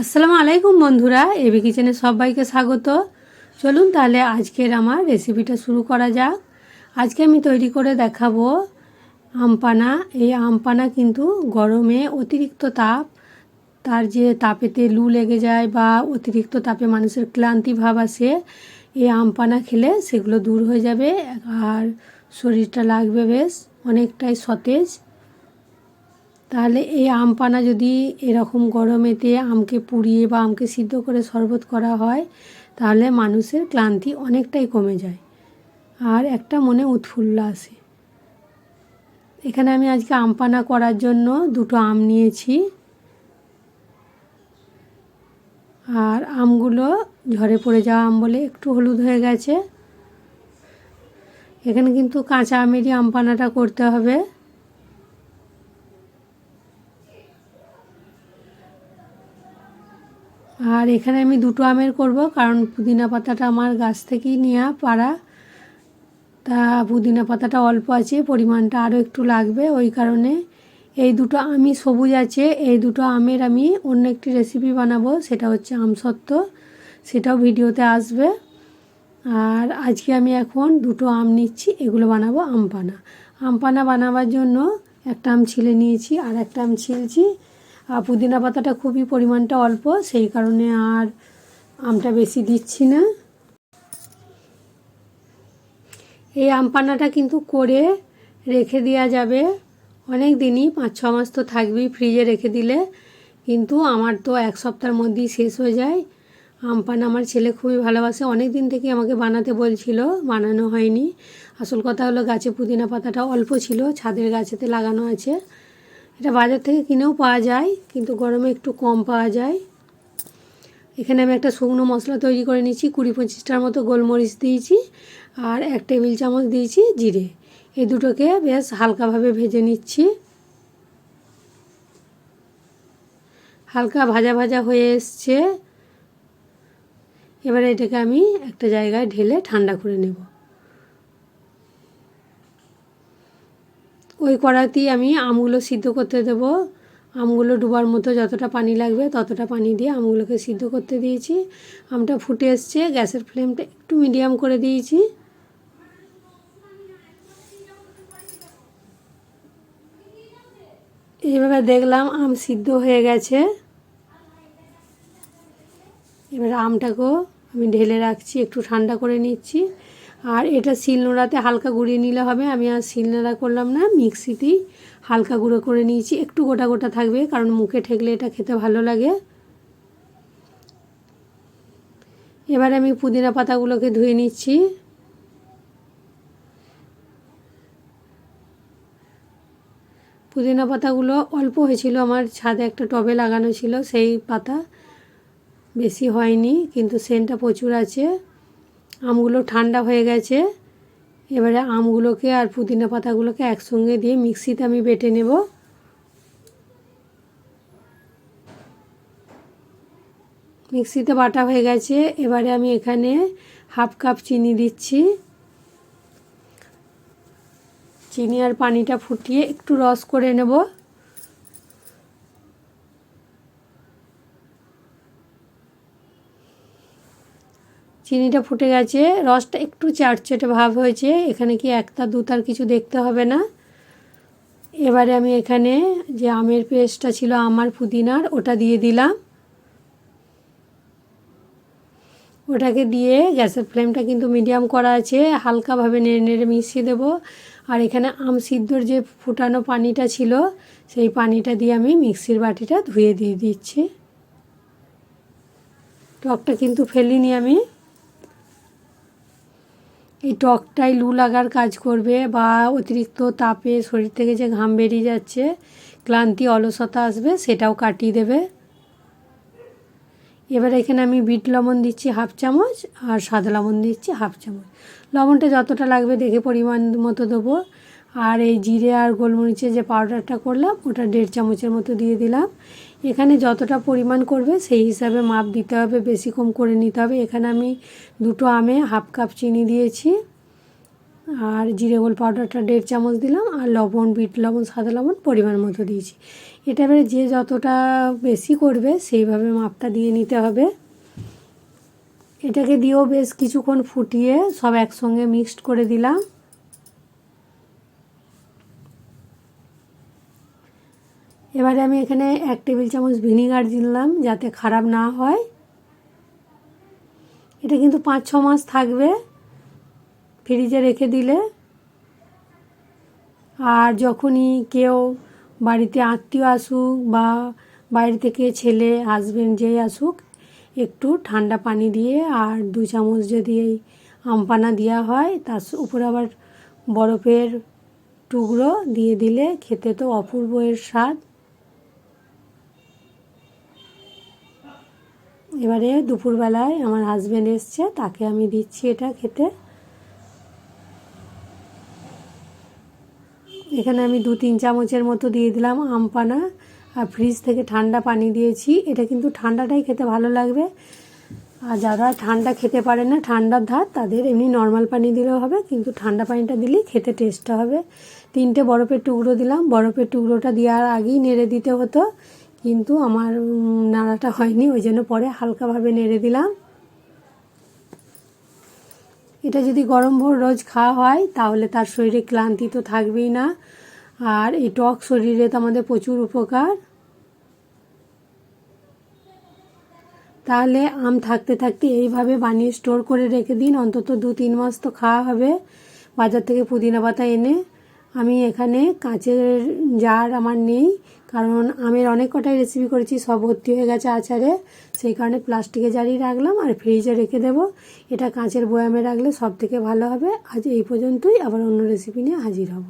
আসসালামু আলাইকুম বন্ধুরা এবি কিচেনে সবাইকে স্বাগত। চলুন তাহলে আজকের আমার রেসিপিটা শুরু করা যাক। আজকে আমি তৈরি করে দেখাবো আমপানা। এই আমপানা কিন্তু গরমে অতিরিক্ত তাপ, তার যে তাপেতে লু লেগে যায় বা অতিরিক্ত তাপে মানুষের ক্লান্তি ভাব আসে, এই আমপানা খেলে সেগুলো দূর হয়ে যাবে আর শরীরটা লাগবে বেশ, অনেকটাই সতেজ। তাহলে এই আম পানা যদি এরকম গরমেতে আমকে পুড়িয়ে বা আমকে সিদ্ধ করে শরবত করা হয়, তাহলে মানুষের ক্লান্তি অনেকটাই কমে যায়। আর একটা মনে উৎফুল্ল আসে এখানে আমি আজকে আম পানা করার জন্য দুটো আম নিয়েছি। আর আমগুলো ঝরে পড়ে যাওয়া আম বলে একটু হলুদ হয়ে গেছে। এখানে কিন্তু কাঁচা আমেরই আম পানাটা করতে হবে। আর এখানে আমি দুটো আমের করব, কারণ পুদিনা পাতাটা আমার গাছ থেকেই নেওয়া পাড়া। তা পুদিনা পাতাটা অল্প আছে, পরিমাণটা আরও একটু লাগবে, ওই কারণে এই দুটো আমি সবুজ আছে, এই দুটো আমের আমি অন্য একটি রেসিপি বানাবো, সেটা হচ্ছে আমসত্ত্ব সেটাও ভিডিওতে আসবে। আর আজকে আমি এখন দুটো আম নিচ্ছি, এগুলো বানাবো আমপানা। আমপানা বানাবার জন্য একটা আম ছিলে নিয়েছি, আর একটা আম ছিলছি পুদিনা পাতাটা খুবই পরিমাণটা অল্প, সেই কারণে আর আমটা বেশি দিচ্ছি না। এই আম পানাটা কিন্তু করে রেখে দেওয়া যাবে। অনেক দিনই, পাঁচ ছ মাস তো থাকবেই ফ্রিজে রেখে দিলে। কিন্তু আমার তো এক সপ্তাহের মধ্যেই শেষ হয়ে যায়। আম পানা আমার ছেলে খুবই ভালোবাসে। অনেক দিন থেকে আমাকে বানাতে বলছিল, বানানো হয়নি। আসল কথা হলো গাছে পুদিনা পাতাটা অল্প ছিল, ছাদের গাছেতে লাগানো আছে। এটা বাজার থেকে কিনেও পাওয়া যায়, কিন্তু গরমে একটু কম পাওয়া যায়। এখানে আমি একটা শুকনো মশলা তৈরি করে নিচ্ছি কুড়ি পঁচিশটার মতো গোলমরিচ দিয়েছি আর এক টেবিল চামচ দিয়েছি জিরে। এই দুটোকে বেশ হালকাভাবে ভেজে নিচ্ছি। হালকা ভাজা ভাজা হয়ে এসছে। এবারে এটাকে আমি একটা জায়গায় ঢেলে ঠান্ডা করে নেব। ওই কড়াতেই আমি আমগুলো সিদ্ধ করতে দেব। আমগুলো ডুবার মতো যতটা পানি লাগবে ততটা পানি দিয়ে আমগুলোকে সিদ্ধ করতে দিয়েছি। আমটা ফুটে এসছে, গ্যাসের ফ্লেমটা একটু মিডিয়াম করে দিয়েছি। এইভাবে দেখলাম আম সিদ্ধ হয়ে গেছে। এবার আমটাকেও আমি ঢেলে রাখছি, একটু ঠান্ডা করে নিচ্ছি। আর এটা শিলনোড়াতে হালকা গুঁড়িয়ে নিলে হবে। আমি আর শিলনোড়া করলাম না, মিক্সিতেই হালকা গুঁড়ো করে নিয়েছি। একটু গোটা গোটা থাকবে, কারণ মুখে ঠেকলে এটা খেতে ভালো লাগে। এবার আমি পুদিনা পাতাগুলোকে ধুয়ে নিচ্ছি। পুদিনা পাতাগুলো অল্প হয়েছিল, আমার ছাদে একটা টবে লাগানো ছিল, সেই পাতা বেশি হয়নি, কিন্তু সেন্টটা প্রচুর আছে। আমগুলো ঠান্ডা হয়ে গেছে, এবারে আমগুলোকে আর পুদিনা পাতাগুলোকে একসঙ্গে দিয়ে মিক্সিতে আমি বেটে নেব। মিক্সিতে বাটা হয়ে গেছে, এবারে আমি এখানে হাফ কাপ চিনি দিচ্ছি। চিনি আর পানিটা ফুটিয়ে একটু রস করে নেব। চিনিটা ফুটে গেছে, রসটা একটু চাটচেটে ভাব হয়েছে, এখানে কি একটা দুতার কিছু দেখতে হবে না। এবারে আমি এখানে যে আমের পেস্টটা ছিল আমার পুদিনার, ওটা দিয়ে দিলাম। ওটাকে দিয়ে গ্যাসের ফ্লেমটা কিন্তু মিডিয়াম করা আছে, হালকাভাবে নেড়ে নেড়ে মিশিয়ে দেব। আর এখানে আম সিদ্ধর যে ফুটানো পানিটা ছিল, সেই পানিটা দিয়ে আমি মিক্সির বাটিটা ধুয়ে দিয়ে দিচ্ছি। টকটা কিন্তু ফেলিনি আমি। এই টকটাই লু লাগার কাজ করবে বা অতিরিক্ত তাপে শরীর থেকে যে ঘাম বেরিয়ে যাচ্ছে, ক্লান্তি, অলসতা আসবে, সেটাও কাটিয়ে দেবে। এবার এখানে আমি বিট লবণ দিচ্ছি হাফ চামচ আর সাদা লবণ দিচ্ছি হাফ চামচ। লবণটা যতটা লাগবে দেখে পরিমাণ মতো দেবো। আর এই জিরে আর গোলমরিচের যে পাউডারটা করলাম, ওটা দেড় চামচের মতো দিয়ে দিলাম। এখানে যতটা পরিমাণ করবে সেই হিসাবে মাপ দিতে হবে, বেশি কম করে নিতে হবে। এখানে আমি দুটো আমে হাফ কাপ চিনি দিয়েছি। আর জিরে গোল পাউডারটা দেড় চামচ দিলাম, আর লবণ, বিট লবণ, সাদা লবণ পরিমাণ মতো দিয়েছি। এটা এবারে যে যতটা বেশি করবে সেইভাবে মাপটা দিয়ে নিতে হবে। এটাকে দিয়েও বেশ কিছুক্ষণ ফুটিয়ে সব একসঙ্গে মিক্সড করে দিলাম। এবারে আমি এখানে এক টেবিল চামচ ভিনিগার দিলাম যাতে খারাপ না হয়। এটা কিন্তু পাঁচ, ছ মাস থাকবে ফ্রিজে রেখে দিলে। আর যখনই কেউ বাড়িতে আত্মীয় আসুক বা বাইরে থেকে ছেলে হাজবেন্ড যেই আসুক, একটু ঠান্ডা পানি দিয়ে আর দু চামচ যদি এই আমপানা দেওয়া হয়, তার উপরে আবার বরফের টুকরো দিয়ে দিলে খেতে তো অপূর্ব এর স্বাদ। এবারে দুপুরবেলায় আমার হাজব্যান্ড এসছে, তাকে আমি দিচ্ছি এটা খেতে। এখানে আমি দু তিন চামচের মতো দিয়ে দিলাম আমপানা আর ফ্রিজ থেকে ঠান্ডা পানি দিয়েছি। এটা কিন্তু ঠান্ডাটাই খেতে ভালো লাগবে। আর যারা ঠান্ডা খেতে পারে না, ঠান্ডার ধার তাদের এমনি নর্মাল পানি দিলেও হবে, কিন্তু ঠান্ডা পানিটা দিলেই খেতে টেস্টটা হবে। তিনটে বরফের টুকরো দিলাম। বরফের টুকরোটা দেওয়ার আগেই নেড়ে দিতে হতো। কিন্তু আমার নাড়াটা হয়নি, ওই জন্য পরে হালকাভাবে নেড়ে দিলাম। এটা যদি গরম ভোর রোজ খাওয়া হয়, তাহলে তার শরীরে ক্লান্তি তো থাকবেই না। আর এই টক শরীরে তো আমাদের প্রচুর উপকার। তাহলে আম থাকতে থাকতে এইভাবে বানিয়ে স্টোর করে রেখে দিন, অন্তত দু তিন মাস তো খাওয়া হবে। বাজার থেকে পুদিনা পাতা এনে আমি এখানে কাঁচের জার আমার নেই, কারণ আমের অনেক কটাই রেসিপি করেছি, সব ভর্তি হয়ে গেছে আচারে। সেই কারণে প্লাস্টিকে জারই রাখলাম আর ফ্রিজে রেখে দেব। এটা কাঁচের বয়ামে রাখলে সব থেকে ভালো হবে। আজ এই পর্যন্তই, আবার অন্য রেসিপি নিয়ে হাজির হব।